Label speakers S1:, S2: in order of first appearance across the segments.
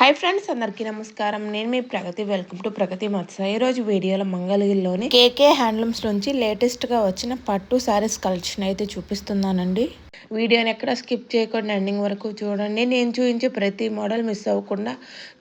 S1: Hi friends అందరికీ నమస్కారం. నేను మీ ప్రగతి. వెల్కమ్ టు ప్రగతి మత్స ఈరోజు వీడియోలో మంగళగిరిలోని కేకే హ్యాండ్లూమ్స్ నుంచి లేటెస్ట్గా వచ్చిన పట్టు శారీస్ కలెక్షన్ అయితే చూపిస్తున్నానండి. వీడియోని ఎక్కడ స్కిప్ చేయకుండా ఎండింగ్ వరకు చూడండి. నేను చూపించే ప్రతి మోడల్ మిస్ అవ్వకుండా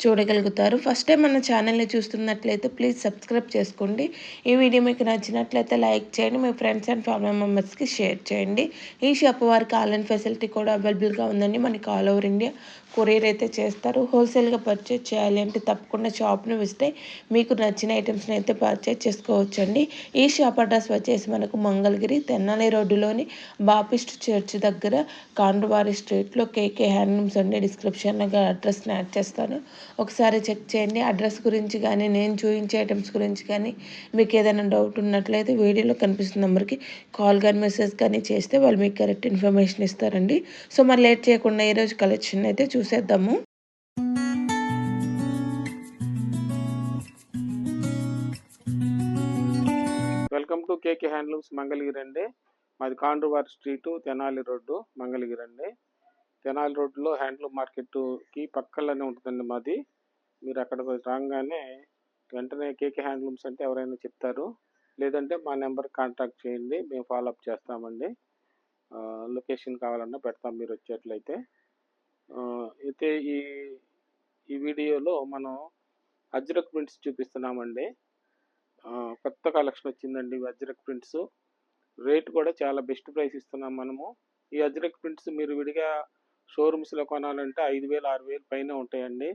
S1: చూడగలుగుతారు. ఫస్ట్ టైం మన ఛానల్ని చూస్తున్నట్లయితే ప్లీజ్ సబ్స్క్రైబ్ చేసుకోండి. ఈ వీడియో మీకు నచ్చినట్లయితే లైక్ చేయండి. మీ ఫ్రెండ్స్ అండ్ ఫ్యామిలీ మెంబర్స్కి షేర్ చేయండి. ఈ షాప్ వారికి ఆన్లైన్ ఫెసిలిటీ కూడా అవైలబుల్గా ఉందండి. మనకి ఆల్ ఓవర్ ఇండియా కొరియర్ అయితే చేస్తారు. హోల్సేల్గా పర్చేజ్ చేయాలి అంటే తప్పకుండా షాప్ని విస్తే మీకు నచ్చిన ఐటమ్స్ని అయితే పర్చేజ్ చేసుకోవచ్చండి. ఈ షాప్ అడ్రస్ వచ్చేసి మనకు మంగళగిరి తెన్నాలి రోడ్డులోని బాపిస్ట్ చర్చ్ దగ్గర దగ్గర కాండ్రవారి స్ట్రీట్లో కేకే హ్యాండ్లూమ్స్ అండి. డిస్క్రిప్షన్గా అడ్రస్ని యాడ్ చేస్తాను. ఒకసారి చెక్ చేయండి. అడ్రస్ గురించి కానీ నేను చూపించే ఐటమ్స్ గురించి కానీ మీకు ఏదైనా డౌట్ ఉన్నట్లయితే వీడియోలో కనిపిస్తున్న నెంబర్కి కాల్ కానీ మెసేజ్ కానీ చేస్తే వాళ్ళు మీకు కరెక్ట్ ఇన్ఫర్మేషన్ ఇస్తారండి. సో మరి లేట్ చేయకుండా ఈరోజు కలెక్షన్ అయితే చూసేద్దాము.
S2: Welcome to K K handlooms Mangalagiri అండి. మాది కాండ్రువారి స్ట్రీటు తెనాలి రోడ్డు మంగళగిరి అండి తెనాలి రోడ్డులో హ్యాండ్లూమ్ మార్కెట్కి పక్కలోనే ఉంటుందండి మాది. మీరు అక్కడ రాగానే వెంటనే కేకే హ్యాండ్లూమ్స్ అంటే ఎవరైనా చెప్తారు. లేదంటే మా నెంబర్ కాంటాక్ట్ చేయండి మేము ఫాలో అప్ చేస్తామండి. లొకేషన్ కావాలన్నా పెడతాం మీరు వచ్చేట్లయితే. అయితే ఈ ఈ వీడియోలో మనం అజ్రక్ ప్రింట్స్ చూపిస్తున్నామండి. కొత్త కలెక్షన్ వచ్చిందండి అజ్రక్ ప్రింట్స్. రేట్ కూడా చాలా బెస్ట్ ప్రైస్ ఇస్తున్నాం మనము. ఈ అజ్రక్ ప్రింట్స్ మీరు విడిగా షోరూమ్స్లో కొనాలంటే ఐదు వేలు ఆరు వేలు పైన ఉంటాయండి.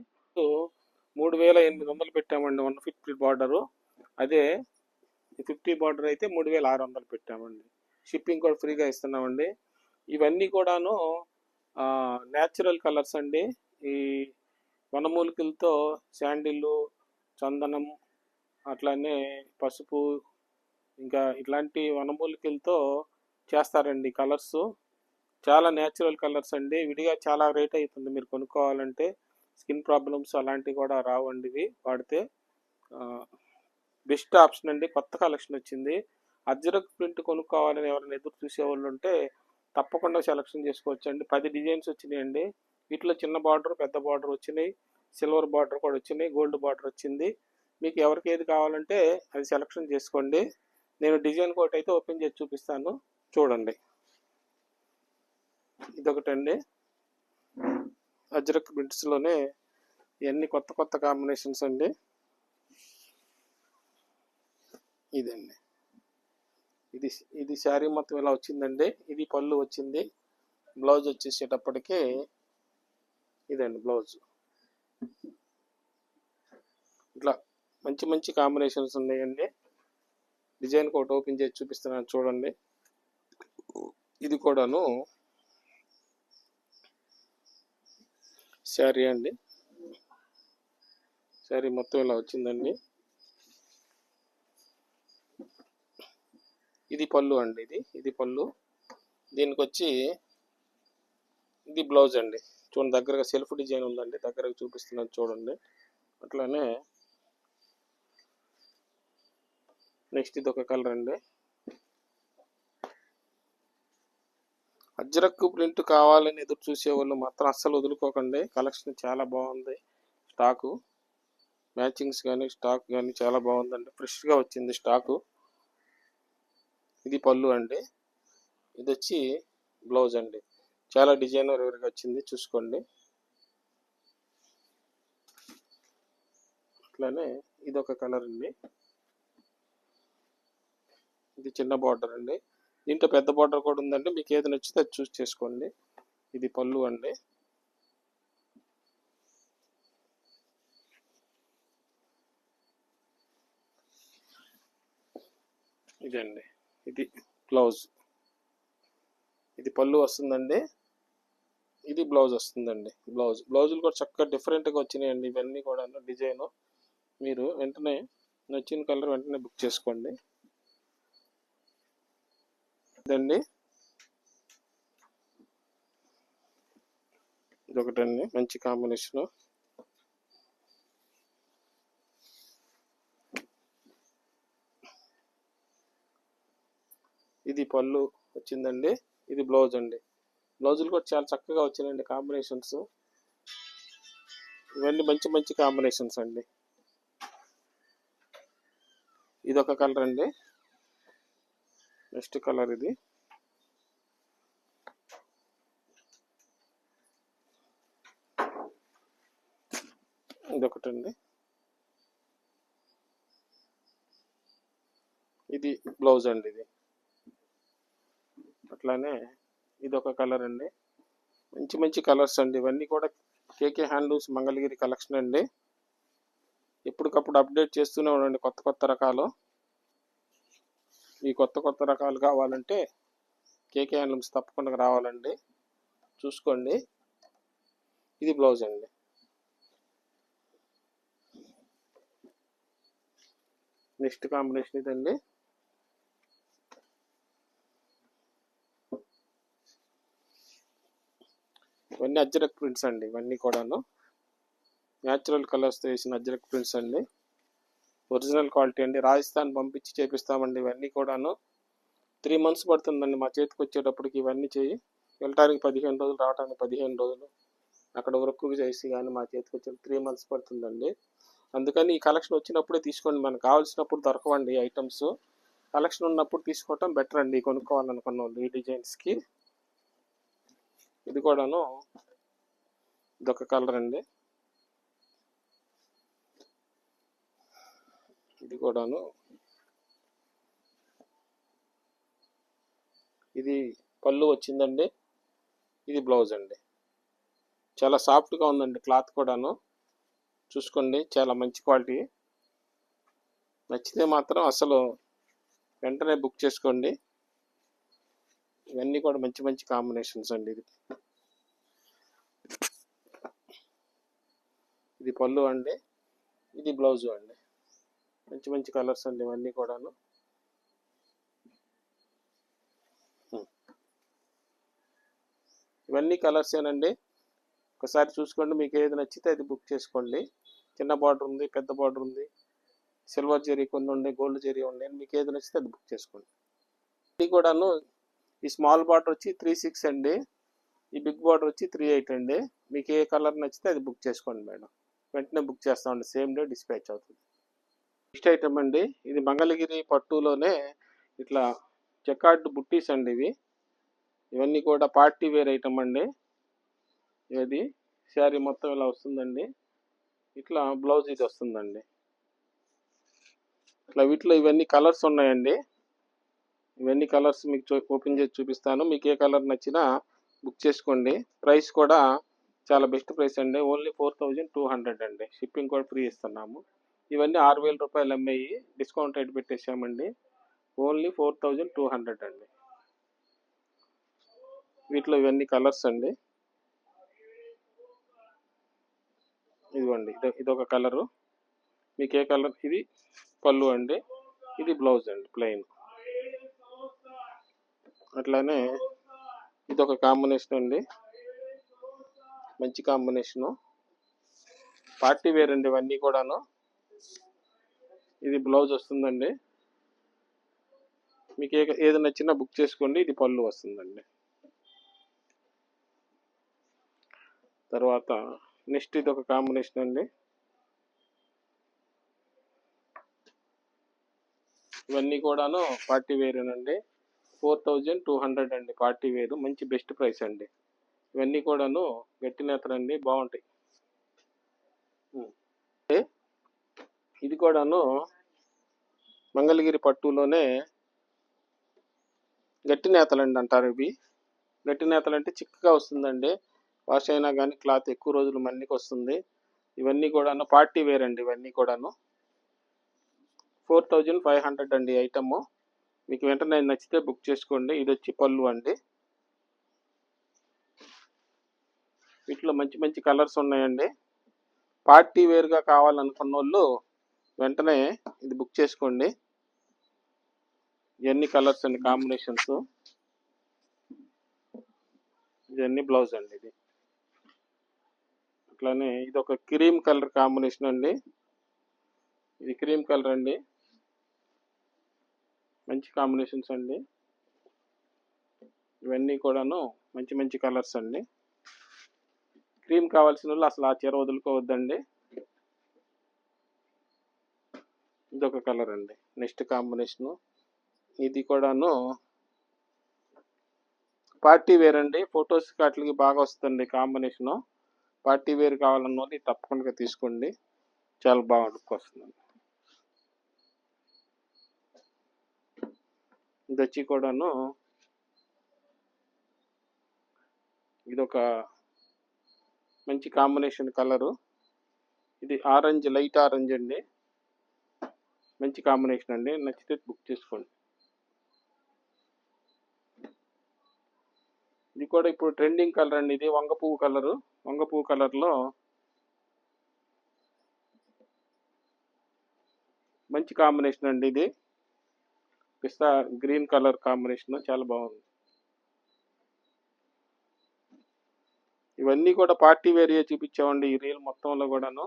S2: మూడు వేల ఎనిమిది వందలు పెట్టామండి వన్ ఫిఫ్టీ బార్డరు. అదే ఫిఫ్టీ బార్డర్ అయితే మూడు వేల ఆరు వందలు పెట్టామండి. షిప్పింగ్ కూడా ఫ్రీగా ఇస్తున్నామండి. ఇవన్నీ కూడాను న్యాచురల్ కలర్స్ అండి. ఈ వనమూలికలతో శాండిల్ చందనం అట్లానే పసుపు ఇంకా ఇట్లాంటి వనమూలికలతో చేస్తారండి కలర్స్. చాలా న్యాచురల్ కలర్స్ అండి. విడిగా చాలా రేట్ అవుతుంది మీరు కొనుక్కోవాలంటే. స్కిన్ ప్రాబ్లమ్స్ అలాంటివి కూడా రావండి ఇవి వాడితే. బెస్ట్ ఆప్షన్ అండి. కొత్త కలెక్షన్ వచ్చింది. అజ్రక్ ప్రింట్ కొనుక్కోవాలని ఎవరైనా ఎదురు చూసే వాళ్ళు ఉంటే తప్పకుండా సెలెక్షన్ చేసుకోవచ్చు అండి పది డిజైన్స్ వచ్చినాయండి. వీటిలో చిన్న బార్డర్ పెద్ద బార్డర్ వచ్చినాయి. సిల్వర్ బార్డర్ కూడా వచ్చినాయి. గోల్డ్ బార్డర్ వచ్చింది. మీకు ఎవరికి ఏది కావాలంటే అది సెలక్షన్ చేసుకోండి. నేను డిజైన్ కోట్ అయితే ఓపెన్ చేసి చూపిస్తాను. చూడండి. ఇదొకటండి. అజ్రక్ ప్రింట్స్లోనే ఇవన్నీ కొత్త కొత్త కాంబినేషన్స్ అండి. ఇదండి. ఇది ఇది శారీ మొత్తం ఇలా వచ్చిందండి. ఇది పళ్ళు వచ్చింది. బ్లౌజ్ వచ్చేసేటప్పటికి ఇదండి బ్లౌజ్. ఇట్లా మంచి మంచి కాంబినేషన్స్ ఉన్నాయండి. డిజైన్ ఒకటి ఓపెన్ చేసి చూపిస్తున్నాను చూడండి. ఇది కూడాను శారీ అండి. శారీ మొత్తం ఇలా వచ్చిందండి. ఇది పళ్ళు అండి ఇది. ఇది పళ్ళు. దీనికి వచ్చి ఇది బ్లౌజ్ అండి. చూడండి దగ్గరగా సెల్ఫ్ డిజైన్ ఉందండి. దగ్గరగా చూపిస్తున్నాను చూడండి. అట్లానే నెక్స్ట్ ఇది ఒక కలర్ అండి. అజ్రక్ ప్రింట్ కావాలని ఎదురు చూసే వాళ్ళు మాత్రం అస్సలు వదులుకోకండి. కలెక్షన్ చాలా బాగుంది. స్టాకు మ్యాచింగ్స్ కానీ స్టాక్ కానీ చాలా బాగుందండి. ఫ్రెష్గా వచ్చింది స్టాకు. ఇది పళ్ళు అండి. ఇది వచ్చి బ్లౌజ్ అండి. చాలా డిజైనర్ ఎవరికి వచ్చింది. చూసుకోండి. అట్లానే ఇది ఒక కలర్ అండి. ఇది చిన్న బార్డర్ అండి. దీంట్లో పెద్ద బార్డర్ కూడా ఉందండి. మీకు ఏది నచ్చితే అది చూస్ చేసుకోండి. ఇది పళ్ళు అండి. ఇదండి ఇది బ్లౌజ్ ఇది పళ్ళు వస్తుందండి. ఇది బ్లౌజ్ వస్తుందండి. బ్లౌజ్ బ్లౌజులు కూడా చక్కగా డిఫరెంట్గా వచ్చినాయండి. ఇవన్నీ కూడా డిజైన్. మీరు వెంటనే నచ్చిన కలర్ వెంటనే బుక్ చేసుకోండి. ఇదండి ఇదొకటండి మంచి కాంబినేషన్. ఇది పళ్ళు వచ్చిందండి ఇది బ్లౌజ్ అండి. బ్లౌజులు కూడా చాలా చక్కగా వచ్చినాయండి కాంబినేషన్స్. ఇవన్నీ మంచి మంచి కాంబినేషన్స్ అండి. ఇది ఒక కలర్ అండి. నెక్స్ట్ కలర్ ఇది. ఇది ఒకటండి ఇది బ్లౌజ్ అండి ఇది. అట్లానే ఇది ఒక కలర్ అండి. మంచి మంచి కలర్స్ అండి. ఇవన్నీ కూడా కేకే హ్యాండ్లూమ్స్ మంగళగిరి కలెక్షన్ అండి. ఎప్పటికప్పుడు అప్డేట్ చేస్తూనే ఉండండి కొత్త కొత్త రకాలు. ఈ కొత్త కొత్త రకాలు కావాలంటే కేకే హ్యాండ్లూమ్స్ తప్పకుండా రావాలండి. చూసుకోండి. ఇది బ్లౌజ్ అండి. నెక్స్ట్ కాంబినేషన్ ఇదండి. ఇవన్నీ అజ్జరక్ ప్రింట్స్ అండి. ఇవన్నీ కూడాను. న్యాచురల్ కలర్స్తో వేసిన అజ్జరక్ ప్రింట్స్ అండి. ఒరిజినల్ క్వాలిటీ అండి. రాజస్థాన్ పంపించి చేపిస్తామండి ఇవన్నీ కూడాను. త్రీ మంత్స్ పడుతుందండి మా చేతికి వచ్చేటప్పటికి ఇవన్నీ చేయి. వెళ్ళటానికి పదిహేను రోజులు రావడానికి పదిహేను రోజులు. అక్కడ వరకు చేసి కానీ మా చేతికి వచ్చే త్రీ మంత్స్ పడుతుందండి. అందుకని ఈ కలెక్షన్ వచ్చినప్పుడే తీసుకోండి. మనకు కావాల్సినప్పుడు దొరకవండి ఐటమ్స్. కలెక్షన్ ఉన్నప్పుడు తీసుకోవటం బెటర్ అండి. కొనుక్కోవాలనుకున్న వాళ్ళు ఈ డిజైన్స్కి. ఇది కూడాను ఇదొక కలర్ అండి. ఇది కూడాను. ఇది పళ్ళు వచ్చిందండి. ఇది బ్లౌజ్ అండి. చాలా సాఫ్ట్గా ఉందండి క్లాత్ కూడాను. చూసుకోండి చాలా మంచి క్వాలిటీ. నచ్చితే మాత్రం అసలు వెంటనే బుక్ చేసుకోండి. ఇవన్నీ కూడా మంచి మంచి కాంబినేషన్స్ అండి ఇది. ఇది పళ్ళు అండి. ఇది బ్లౌజు అండి. మంచి మంచి కలర్స్ అండి ఇవన్నీ కూడాను. ఇవన్నీ కలర్స్ ఏనండి. ఒకసారి చూసుకోండి మీకు ఏది నచ్చితే అది బుక్ చేసుకోండి. చిన్న బార్డర్ ఉంది పెద్ద బార్డర్ ఉంది సిల్వర్ జెరీ కొన్ని ఉన్నాయి గోల్డ్ జెరీ ఉన్నాయి మీకు ఏది నచ్చితే అది బుక్ చేసుకోండి. ఇది కూడాను ఈ స్మాల్ బార్డర్ వచ్చి త్రీ సిక్స్ అండి. ఈ బిగ్ బార్డర్ వచ్చి త్రీ ఎయిట్ అండి. మీకు ఏ కలర్ నచ్చితే అది బుక్ చేసుకోండి మేడం. వెంటనే బుక్ చేస్తామండి సేమ్ డే డిస్పాచ్ అవుతుంది. నెక్స్ట్ ఐటమ్ అండి. ఇది మంగళగిరి పట్టులోనే ఇట్లా చెకార్డ్ బుట్టీస్ అండి ఇవి. ఇవన్నీ కూడా పార్టీ వేర్ ఐటమ్ అండి. ఇది శారీ మొత్తం ఇలా వస్తుందండి. ఇట్లా బ్లౌజ్ ఇది వస్తుందండి. ఇట్లా వీటిలో ఇవన్నీ కలర్స్ ఉన్నాయండి. ఇవన్నీ కలర్స్ మీకు చూ- ఓపెన్ చేసి చూపిస్తాను. మీకు ఏ కలర్ నచ్చినా బుక్ చేసుకోండి. ప్రైస్ కూడా చాలా బెస్ట్ ప్రైస్ అండి. Only four thousand two hundred అండి. షిప్పింగ్ కూడా ఫ్రీ ఇస్తున్నాము. ఇవన్నీ ఆరు వేల రూపాయలు అమ్మాయి. Discount rate పెట్టేసామండి only four thousand two hundred అండి. వీటిలో ఇవన్నీ కలర్స్ అండి. ఇదిగోండి ఇది ఇదొక కలరు. మీకు ఏ కలర్? ఇది పళ్ళు అండి. ఇది బ్లౌజ్ అండి ప్లెయిన్. అట్లానే ఇదొక కాంబినేషన్ అండి. మంచి కాంబినేషను. పార్టీ వేర్ అండి ఇవన్నీ కూడాను. ఇది బ్లౌజ్ వస్తుందండి. మీకు ఏ ఏది నచ్చినా బుక్ చేసుకోండి ఇది పళ్ళు వస్తుందండి. తర్వాత నెక్స్ట్ ఇది ఒక కాంబినేషన్ అండి. ఇవన్నీ కూడాను పార్టీ వేరేనండి ఫోర్ థౌజండ్ టూ హండ్రెడ్ అండి పార్టీ వేరు. మంచి బెస్ట్ ప్రైస్ అండి. ఇవన్నీ కూడాను గట్టి నేతలండి బాగుంటాయి. ఇది కూడాను మంగళగిరి పట్టులోనే గట్టి నేతలండి అంటారు ఇవి. గట్టి నేతలు అంటే చిక్కగా వస్తుందండి. వాష్ అయినా కానీ క్లాత్ ఎక్కువ రోజులు మన్నికి వస్తుంది. ఇవన్నీ కూడాను పార్టీ వేర్ అండి ఇవన్నీ కూడాను. ఫోర్ థౌజండ్ ఫైవ్ హండ్రెడ్ అండి ఐటమ్. మీకు వెంటనే నచ్చితే బుక్ చేసుకోండి. ఇది వచ్చి పళ్ళు అండి. వీటిలో మంచి మంచి కలర్స్ ఉన్నాయండి. పార్టీ వేర్గా కావాలనుకున్న వాళ్ళు వెంటనే ఇది బుక్ చేసుకోండి. ఇవన్నీ కలర్స్ అండి కాంబినేషన్స్. ఇవన్నీ బ్లౌజ్ అండి ఇది. అట్లానే ఇది ఒక క్రీమ్ కలర్ కాంబినేషన్ అండి. ఇది క్రీమ్ కలర్ అండి. మంచి కాంబినేషన్స్ అండి. ఇవన్నీ కూడాను మంచి మంచి కలర్స్ అండి. క్రీమ్ కావాల్సిన వాళ్ళు అసలు ఆ చీర వదులుకోవద్దండి. ఇదొక కలర్ అండి. Next combination. ఇది కూడాను. పార్టీ వేర్ అండి ఫొటోస్ వాటికి బాగా వస్తుంది కాంబినేషను. పార్టీ వేర్ కావాలన్న వాళ్ళు తప్పకుండా తీసుకోండి. చాలా బాగా వస్తుందండి ఇది వచ్చి కూడాను. ఇదొక మంచి కాంబినేషన్ కలరు. ఇది ఆరెంజ్ లైట్ ఆరెంజ్ అండి. మంచి కాంబినేషన్ అండి. నచ్చితే బుక్ చేసుకోండి. ఇది కూడా ఇప్పుడు ట్రెండింగ్ కలర్ అండి. ఇది వంగ పువ్వు కలరు వంగ పువ్వు కలర్లో మంచి కాంబినేషన్ అండి ఇది. పిస్తా గ్రీన్ కలర్ కాంబినేషన్ చాలా బాగుంది. ఇవన్నీ కూడా పార్టీ వేరే చూపించామండి ఈ రీల్ మొత్తంలో కూడాను.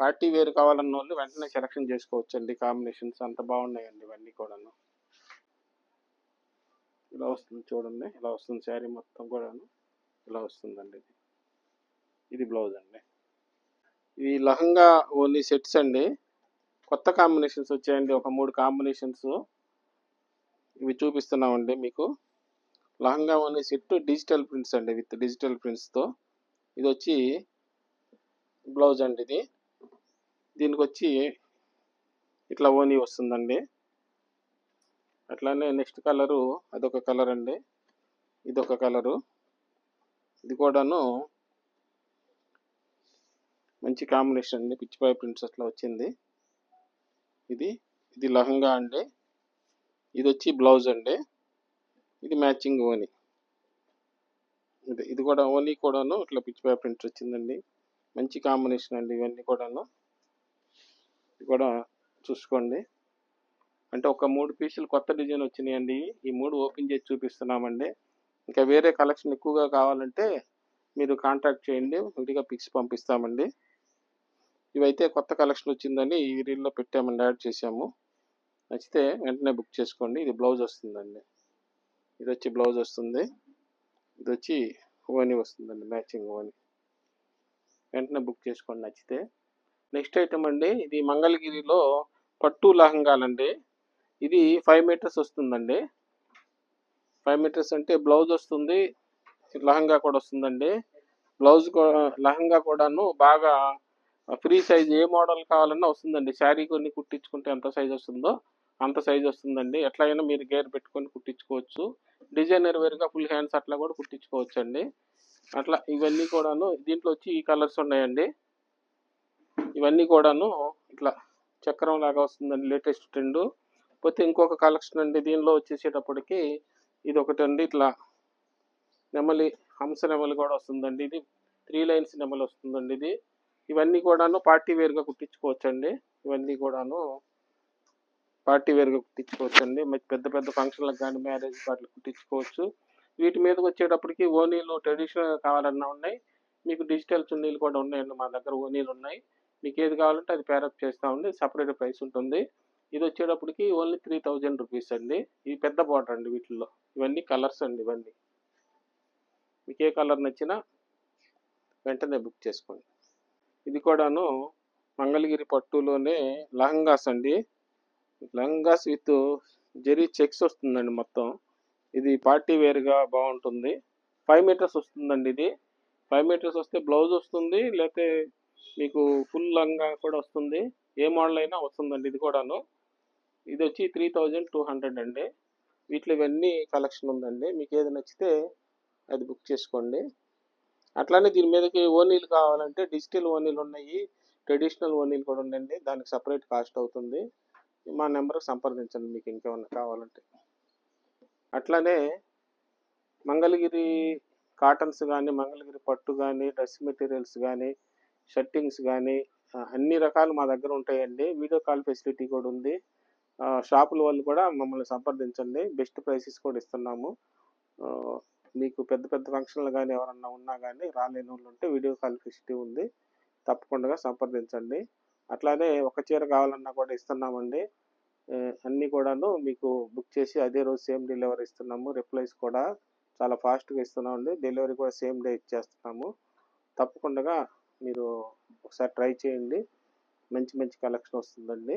S2: పార్టీ వేర్ కావాలన్న వాళ్ళు వెంటనే సెలెక్షన్ చేసుకోవచ్చండి. కాంబినేషన్స్ అంత బాగున్నాయండి ఇవన్నీ కూడాను. ఇలా వస్తుంది చూడండి. ఇలా వస్తుంది శారీ మొత్తం కూడాను. ఇలా వస్తుందండి ఇది. ఇది బ్లౌజ్ అండి. ఇది లహంగా ఓన్లీ సెట్స్ అండి. కొత్త కాంబినేషన్స్ వచ్చాయండి. ఒక మూడు కాంబినేషన్స్ ఇవి చూపిస్తున్నామండి మీకు. Lehenga only set digital prints అండి విత్ డిజిటల్ ప్రింట్స్తో ఇది వచ్చి బ్లౌజ్ అండి ఇది. దీనికి వచ్చి ఇట్లా ఓనీ వస్తుందండి. అట్లానే నెక్స్ట్ కలరు అదొక కలర్ అండి. ఇదొక కలరు. ఇది కూడాను మంచి కాంబినేషన్ అండి. పిచ్చిపాయ ప్రింట్స్ అట్లా వచ్చింది. ఇది ఇది లహంగా అండి. ఇది వచ్చి బ్లౌజ్ అండి. ఇది మ్యాచింగ్ ఓని. ఇది ఇది కూడా ఓనీ కూడాను ఇట్లా పిచ్చిపాయ ప్రింట్స్ వచ్చిందండి. మంచి కాంబినేషన్ అండి ఇవన్నీ కూడాను. ఇది కూడా చూసుకోండి. అంటే ఒక మూడు పీసులు కొత్త డిజైన్ వచ్చినాయండి. ఈ మూడు ఓపెన్ చేసి చూపిస్తున్నామండి. ఇంకా వేరే కలెక్షన్ ఎక్కువగా కావాలంటే మీరు కాంటాక్ట్ చేయండి. విడిగా పిక్స్ పంపిస్తామండి. ఇవైతే కొత్త కలెక్షన్ వచ్చిందని ఈ రీల్లో పెట్టామండి యాడ్ చేసాము నచ్చితే వెంటనే బుక్ చేసుకోండి. ఇది బ్లౌజ్ వస్తుందండి. ఇది వచ్చి బ్లౌజ్ వస్తుంది. ఇది వచ్చి ఓని వస్తుందండి మ్యాచింగ్ ఓని. వెంటనే బుక్ చేసుకోండి నచ్చితే. నెక్స్ట్ ఐటమ్ అండి ఇది మంగళగిరిలో పట్టు లహంగాలండి. ఇది ఫైవ్ మీటర్స్ వస్తుందండి. ఫైవ్ మీటర్స్ అంటే బ్లౌజ్ వస్తుంది లహంగా కూడా వస్తుందండి. బ్లౌజ్ లహంగా కూడాను బాగా ఫ్రీ సైజ్ ఏ మోడల్ కావాలన్నా వస్తుందండి. శారీ కొన్ని కుట్టించుకుంటే ఎంత సైజ్ వస్తుందో అంత సైజ్ వస్తుందండి. ఎట్లయినా మీరు గేర్ పెట్టుకొని కుట్టించుకోవచ్చు. డిజైనర్ వేరుగా ఫుల్ హ్యాండ్స్ అట్లా కూడా కుట్టించుకోవచ్చు అండి అట్లా ఇవన్నీ కూడాను దీంట్లో వచ్చి ఈ కలర్స్ ఉన్నాయండి. ఇవన్నీ కూడాను ఇట్లా చక్రం లాగా వస్తుందండి లేటెస్ట్ ట్రెండ్ పోతే ఇంకొక కలెక్షన్ అండి దీనిలో వచ్చేసేటప్పటికి ఇది ఒకటి అండి ఇట్లా నెమలి హంస నెమలి కూడా వస్తుందండి ఇది త్రీ లైన్స్ నెమలి వస్తుందండి ఇది. ఇవన్నీ కూడాను పార్టీ వేర్గా కుట్టించుకోవచ్చు అండి ఇవన్నీ కూడాను పార్టీ వేర్గా కుట్టించుకోవచ్చు అండి మరి పెద్ద పెద్ద ఫంక్షన్లకు కానీ మ్యారేజ్ వాటికి కుట్టించుకోవచ్చు. వీటి మీదకి వచ్చేటప్పటికి ఓనీలు ట్రెడిషనల్ కావాలన్నా ఉన్నాయి. మీకు డిజిటల్ చున్నీలు కూడా ఉన్నాయండి మా దగ్గర ఓనీలు ఉన్నాయి. మీకు ఏది కావాలంటే అది పేరప్ చేస్తామండి సపరేట్ ప్రైస్ ఉంటుంది. ఇది వచ్చేటప్పటికి ఓన్లీ త్రీ థౌజండ్ రూపీస్ అండి. ఇది పెద్ద బార్డర్ అండి వీటిల్లో. ఇవన్నీ కలర్స్ అండి ఇవన్నీ. మీకు ఏ కలర్ నచ్చినా వెంటనే బుక్ చేసుకోండి. ఇది కూడాను మంగళగిరి పట్టులోనే లహంగాస్ అండి. లహంగాస్ విత్ జరీ చెక్స్ వస్తుందండి మొత్తం. ఇది పార్టీ వేర్గా బాగుంటుంది. ఫైవ్ మీటర్స్ వస్తుందండి ఇది. ఫైవ్ మీటర్స్ వస్తే బ్లౌజ్ వస్తుంది లేకపోతే మీకు ఫుల్ లంగా కూడా వస్తుంది. ఏ మోడల్ అయినా వస్తుందండి ఇది కూడాను. ఇది వచ్చి త్రీ థౌజండ్ టూ హండ్రెడ్ అండి. వీటిలో ఇవన్నీ కలెక్షన్ ఉందండి. మీకు ఏది నచ్చితే అది బుక్ చేసుకోండి. అట్లానే దీని మీదకి ఓనీలు కావాలంటే డిజిటల్ ఓనీలు ఉన్నాయి. ట్రెడిషనల్ ఓనీలు కూడా ఉండండి. దానికి సపరేట్ కాస్ట్ అవుతుంది. మా నెంబర్కి సంప్రదించండి మీకు ఇంకేమన్నా కావాలంటే. అట్లానే మంగళగిరి కాటన్స్ కానీ మంగళగిరి పట్టు కానీ డ్రెస్ మెటీరియల్స్ కానీ షర్టింగ్స్ కానీ అన్ని రకాలు మా దగ్గర ఉంటాయండి. వీడియో కాల్ ఫెసిలిటీ కూడా ఉంది. షాపుల వాళ్ళు కూడా మమ్మల్ని సంప్రదించండి. బెస్ట్ ప్రైసెస్ కూడా ఇస్తున్నాము. మీకు పెద్ద పెద్ద ఫంక్షన్లు కానీ ఎవరన్నా ఉన్నా కానీ రాలేని వాళ్ళు ఉంటే వీడియో కాల్ ఫెసిలిటీ ఉంది. తప్పకుండా సంప్రదించండి. అట్లానే ఒక చీర కావాలన్నా కూడా ఇస్తున్నామండి. అన్నీ కూడాను మీకు బుక్ చేసి అదే రోజు సేమ్ డెలివరీ ఇస్తున్నాము. రిప్లైస్ కూడా చాలా ఫాస్ట్గా ఇస్తున్నామండి. డెలివరీ కూడా సేమ్ డే ఇచ్చేస్తున్నాము. తప్పకుండా మీరు ఒకసారి ట్రై చేయండి. మంచి మంచి కలెక్షన్ వస్తుందండి.